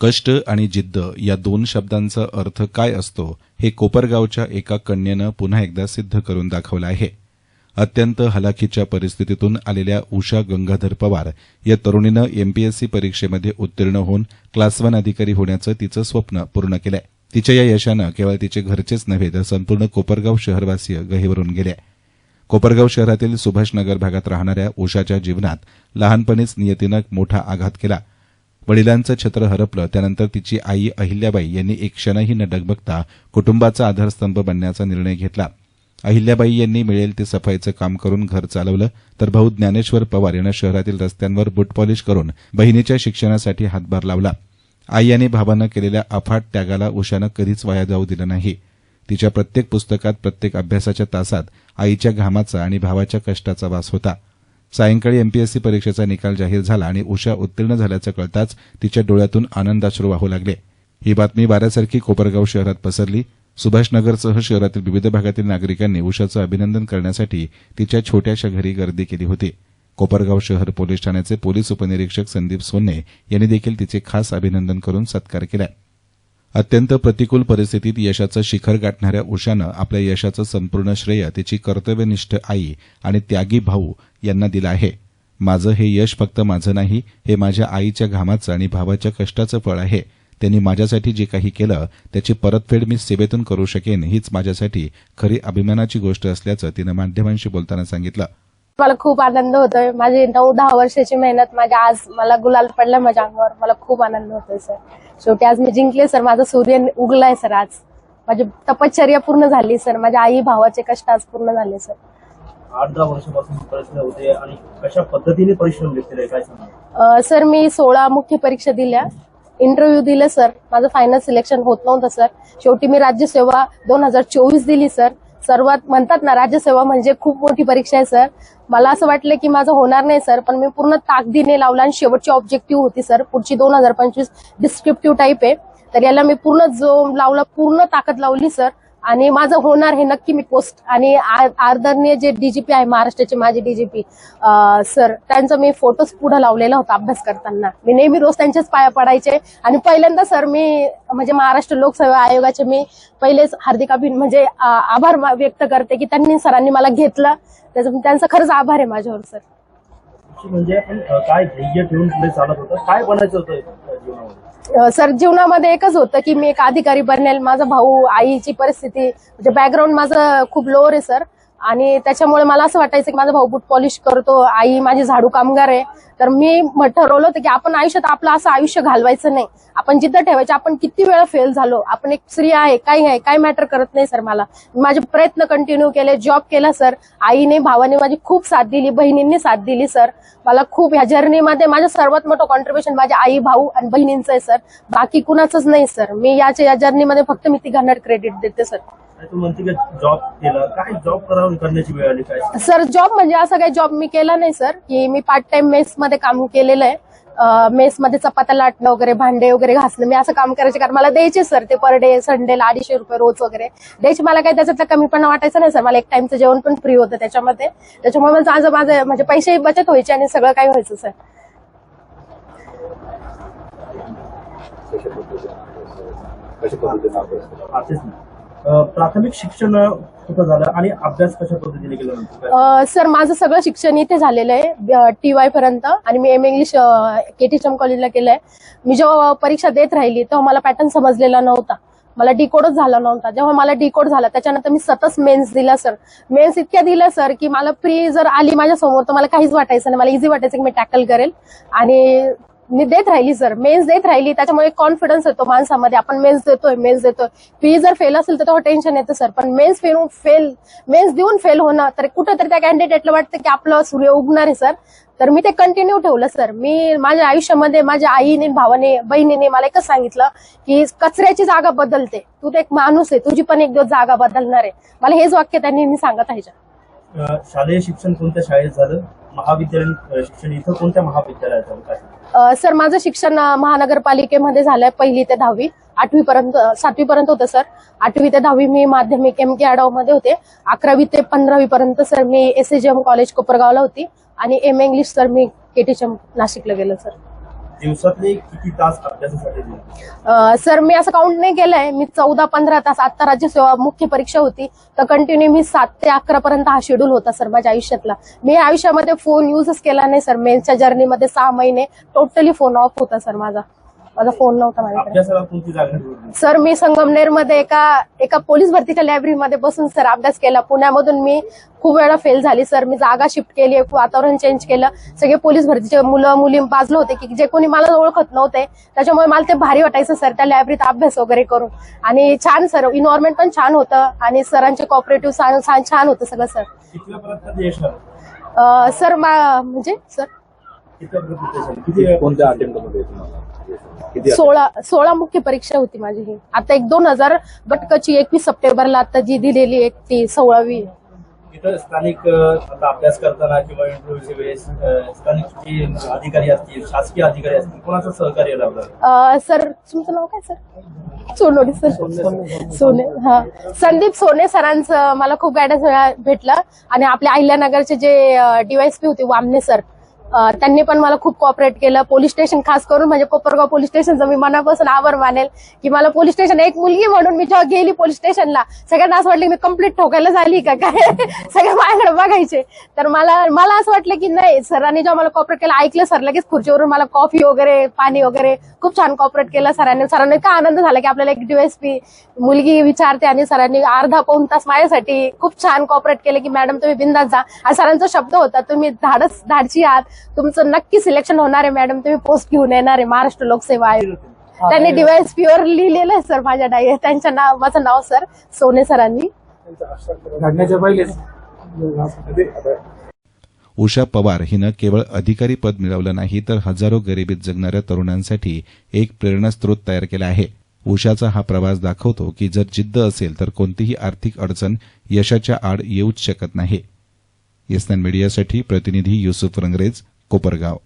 कष्ट आणि जिद्द या दोन शब्दांचा अर्थ काय असतो हे कोपरगावच्या एका कन्येनं पुन्हा एकदा सिद्ध करून दाखवलं आहे. अत्यंत हलाखीच्या परिस्थितीतून आलेल्या उषा गंगाधर पवार या तरुणीनं एमपीएससी परीक्षेमध्ये उत्तीर्ण होऊन क्लास वन अधिकारी होण्याचं तिचं स्वप्न पूर्ण केलंय. तिच्या या यशानं केवळ तिचे घरचेच नव्हे तर संपूर्ण कोपरगाव शहरवासीय गहिवरून गेले. कोपरगाव शहरातील सुभाषनगर भागात राहणाऱ्या उषाच्या जीवनात लहानपणीच नियतीनं मोठा आघात केला. वडिलांचं छत्र हरपलं त्यानंतर तिची आई अहिल्याबाई यांनी एक क्षणही न डगबगता कुटुंबाचा आधारस्तंभ बनण्याचा निर्णय घेतला. अहिल्याबाई यांनी मिळेल ते सफाईचं काम करून घर चालवलं तर भाऊ ज्ञानेश्वर पवार यानं शहरातील रस्त्यांवर बूट पॉलिश करून बहिणीच्या शिक्षणासाठी हातभार लावला. आई आणि भावानं केलेल्या अफाट त्यागाला उषानं कधीच वाया जाऊ दिलं नाही. तिच्या प्रत्येक पुस्तकात प्रत्येक अभ्यासाच्या तासात आईच्या घामाचा आणि भावाच्या कष्टाचा वास होता. सायंकाळी एमपीएससी परीक्षेचा निकाल जाहीर झाला आणि उषा उत्तीर्ण झाल्याचं कळताच तिच्या डोळ्यातून आनंदाश्रू वाहू लागले. ही बातमी वाऱ्यासारखी कोपरगाव शहरात पसरली. सुभाषनगरसह शहरातील विविध भागातील नागरिकांनी उषाचं अभिनंदन करण्यासाठी तिच्या छोट्याशा घरी गर्दी केली होती. कोपरगाव शहर पोलीस ठाण्याचे पोलीस उपनिरीक्षक संदीप सोन्ने यांनी देखील तिचे खास अभिनंदन करून सत्कार केला. अत्यंत प्रतिकूल परिस्थितीत यशाचं शिखर गाठणाऱ्या उषानं आपल्या यशाचं संपूर्ण श्रेय तिची कर्तव्यनिष्ठ आई आणि त्यागी भाऊ यांना दिलं आहे. माझं हे यश फक्त माझं नाही हे माझ्या आईच्या घामाचं आणि भावाच्या कष्टाचं फळ आहे. त्यांनी माझ्यासाठी जे काही केलं त्याची परतफेड मी सेवेतून करू शकेन हीच माझ्यासाठी खरी अभिमानाची गोष्ट असल्याचं तिनं माध्यमांशी बोलताना सांगितलं. मला खूप आनंद होतोय. माझी नऊ दहा वर्षाची मेहनत माझ्या आज मला गुलाल पडला माझ्या अंगावर. मला खूप आनंद होतोय सर. शेवटी आज मी जिंकले सर. माझा सूर्य उगलाय सर आज. माझी तपश्चर्या पूर्ण झाली सर. माझ्या आई भावाचे कष्ट आज पूर्ण झाले सर. आठ दहा वर्षापासून प्रश्न होते आणि कशा पद्धतीने परिश्रम घेतलेले काय सांगा अं, सर मी सोळा मुख्य परीक्षा दिल्या. इंटरव्ह्यू दिले सर. माझं फायनल सिलेक्शन होत नव्हतं सर. शेवटी मी राज्यसेवा दोन हजार चोवीस दिली सर. सर्वात म्हणतात ना राज्यसेवा म्हणजे खूप मोठी परीक्षा आहे सर. मला असं वाटलं की माझं होणार नाही सर पण मी पूर्ण ताकदीने लावला आणि शेवटची ऑब्जेक्टिव्ह होती सर. पुढची दोन हजार पंचवीस डिस्क्रिप्टिव्ह टाईप आहे. तर याला मी पूर्ण जो लावला पूर्ण ताकद लावली सर. आणि माझं होणार हे नक्की मी पोस्ट. आणि आदरणीय जे डीजीपी आहे महाराष्ट्राचे माझे डीजीपी सर त्यांचा मी फोटोज पुढे लावलेला होता अभ्यास करताना. मी नेहमी रोज त्यांच्याच पाया पडायचे. आणि पहिल्यांदा सर मी म्हणजे महाराष्ट्र लोकसेवा आयोगाचे मी पहिलेच हार्दिक अभिन म्हणजे आभार व्यक्त करते की त्यांनी सरांनी मला घेतलं. त्याचं त्यांचा खरंच आभार आहे माझ्यावर सर. म्हणजे आपण काय ध्येय ठेवून पुढे चालत होतं? काय बनायचं होतं? सर जीवनामध्ये एकच होतं की मी एक अधिकारी बनेल माझा भाऊ आईची परिस्थिती म्हणजे बॅकग्राऊंड माझं खूप लोअर आहे सर. आणि त्याच्यामुळे मला असं वाटायचं की माझा भाऊ बूट पॉलिश करतो आई माझी झाडू कामगार आहे. तर मी ठरवलं होतं की आपण आयुष्यात आपलं असं आयुष्य घालवायचं नाही. आपण जिद्द ठेवायचे आपण किती वेळा फेल झालो आपण एक स्त्री आहे काही आहे काय मॅटर करत नाही सर मला. माझे प्रयत्न कंटिन्यू केले जॉब केला सर आईने भावाने माझी खूप साथ दिली बहिणींनी साथ दिली सर मला खूप ह्या जर्नीमध्ये माझं सर्वात मोठं कॉन्ट्रीब्युशन माझ्या आई भाऊ आणि बहिणींचं आहे सर बाकी कुणाचंच नाही सर मी याच्या या जर्नीमध्ये फक्त मी तिघांना क्रेडिट देते सर तू म्हणते की जॉब केला. काय जॉब करावं करण्याची वेळ आली काय? सर जॉब म्हणजे असा काही जॉब मी केला नाही सर. की मी पार्ट टाइम मेस मध्ये काम केलेलं आहे. मेस मध्ये चपात्या लाटणं वगैरे भांडे वगैरे घासणं मी असं काम करायचे कारण मला द्यायचे सर ते पर डे संडेला अडीचशे रुपये रोज वगैरे. द्यायचे मला काही त्याच्यातलं कमीपणा वाटायचं नाही सर. मला एक टाइमचं जेवण पण फ्री होतं त्याच्यामध्ये. त्याच्यामुळे माझं आज माझं म्हणजे पैसे बचत व्हायचे आणि सगळं काही व्हायचं सर. प्राथमिक शिक्षण कुठं झालं आणि अभ्यास कशा पद्धतीने केला सर माझं सगळं शिक्षण इथे झालेलं आहे टी वाय पर्यंत आणि मी एम इंग्लिश केटीचम कॉलेजला केलंय. मी जेव्हा परीक्षा देत राहिली तेव्हा मला पॅटर्न समजलेला नव्हता. मला डिकोडच झाला नव्हता. जेव्हा मला डिकोड झाला त्याच्यानंतर मी सतत मेन्स दिला सर. मेन्स इतक्या दिलं सर की मला प्री जर आली माझ्यासमोर तर मला काहीच वाटायचं नाही. मला इझी वाटायचं की मी टॅकल करेल. आणि देत राहिली सर मेन्स देत राहिली त्याच्यामुळे कॉन्फिडन्स येतो माणसामध्ये. आपण मेन्स देतोय मेन्स देतोय. पी जर फेल असेल तर तेव्हा टेन्शन येतं सर पण मेन्स फेल फेल मेन्स देऊन फेल होणं तर कुठेतरी त्या कॅन्डिडेटला वाटतं की आपलं सूर्य उगणार आहे सर तर मी ते कंटिन्यू ठेवलं सर मी माझ्या आयुष्यामध्ये माझ्या आईने भावाने बहिणीने मला एकच सांगितलं की कचऱ्याची जागा बदलते. तू तर एक माणूस आहे तुझी पण एक दिवस जागा बदलणार आहे. मला हेच वाक्य त्यांनी सांगत आहे शालेय शिक्षण कोणत्या शाळेत झालं? महाविद्यालयीन शिक्षण इथं कोणत्या महाविद्यालयाचा झालं सर माझं शिक्षण महानगरपालिकेमध्ये झालंय पहिली ते दहावी. आठवी पर्यंत सातवी पर्यंत होतं सर. आठवी ते दहावी मी माध्यमिक एम के आडावमध्ये होते. अकरावी ते पंधरावी पर्यंत सर मी एस एम कॉलेज कोपरगावला होती. आणि एम इंग्लिश सर मी केटीच्या नाशिकला गेलो सर. दिवसातले किती तास अभ्यासासाठी दिले? अ, सर मी असं काउंट नाही केलंय. मी चौदा पंधरा तास आता राज्यसेवा मुख्य परीक्षा होती. तर कंटिन्यू मी सात ते अकरा पर्यंत हा शेड्यूल होता सर माझ्या आयुष्यातला. मी आयुष्यामध्ये फोन युजच केला नाही सर. मेन्सच्या जर्नीमध्ये सहा महिने टोटली फोन ऑफ होता सर माझा. माझा फोन नव्हता माझ्याकडे. सर मी संगमनेरमध्ये एका एका पोलीस भरतीच्या लायब्ररीमध्ये बसून सर अभ्यास केला. पुण्यामधून मी खूप वेळा फेल झाली सर. मी जागा शिफ्ट केली वातावरण चेंज केलं. सगळे पोलीस भरतीचे मुलं मुली बाजलं होते की जे कोणी मला ओळखत नव्हते त्याच्यामुळे मला ते भारी वाटायचं सर त्या लायब्ररीत अभ्यास वगैरे करून. आणि छान सर. इन्व्हायरमेंट पण छान होतं आणि सरांचे कॉपरेटिव्ह छान होतं सगळं सर. सर मा म्हणजे सर? कोणत्या सोळा सोळा मुख्य परीक्षा होती माझी ही. आता एक दोन हजार बटकाची एकवीस सप्टेंबरला आता जी दिलेली एक ती सोळावी. इथं स्थानिक अं, आता अभ्यास करताना किंवा इंटरव्ह्यूच्या वेळेस अं, स्थानिक जे अधिकारी असतील शासकीय अधिकारी असतील कोणाचं सहकार्य लाभलं अ, सर तुमचं नाव काय सर? सोनोडी सर. सोने हा. संदीप सोने सरांचं मला खूप गायडन्स भेटलं. आणि आपल्या अहिल्यानगरचे जे डीवायसपी होते वामने सर त्यांनी पण मला खूप कॉपरेट केलं. पोलीस स्टेशन खास करून म्हणजे कोपरगाव पोलीस स्टेशनचं मी मनापासून आभार मानेल की मला पोलीस स्टेशन एक मुलगी म्हणून मी जेव्हा गेली पोलीस स्टेशनला सगळ्यांना असं वाटलं की मी कंप्लीट ठोकायला झाली का काय? सगळे माझ्याकडे बघायचे. तर मला मला असं वाटलं की नाही सरांनी जेव्हा मला कॉपरेट केलं ऐकलं सर लगेच खुर्चीवरून मला कॉफी वगैरे पाणी वगैरे खूप छान कॉपरेट केलं सरांनी. सरांनी इतका आनंद झाला की आपल्याला एक डीएसपी मुलगी विचारते आणि सरांनी अर्धा पाऊन तास माझ्यासाठी खूप छान कॉपरेट केलं की मॅडम तुम्ही बिंदास जा. सरांचा शब्द होता तुम्ही धाडस धाडची आहात. तुमचं नक्की सिलेक्शन होणार आहे मॅडम तुम्ही पोस्ट घेऊन येणार आहे महाराष्ट्र लोकसेवा आयोग. त्यांनी डीवायएसपी वर लिहिलेलं आहे सर माझ्या डाय त्यांच्या नाव माझं नाव सर सोने सरांनी. उषा पवार हिनं केवळ अधिकारी पद मिळवलं नाही तर हजारो गरिबीत जगणाऱ्या तरुणांसाठी एक प्रेरणास्त्रोत तयार केला आहे. उषाचा हा प्रवास दाखवतो की जर जिद्द असेल तर कोणतीही आर्थिक अडचण यशाच्या आड येऊच शकत नाही. येसनान मीडियासाठी प्रतिनिधी युसुफ रंगरेज कोपरगाव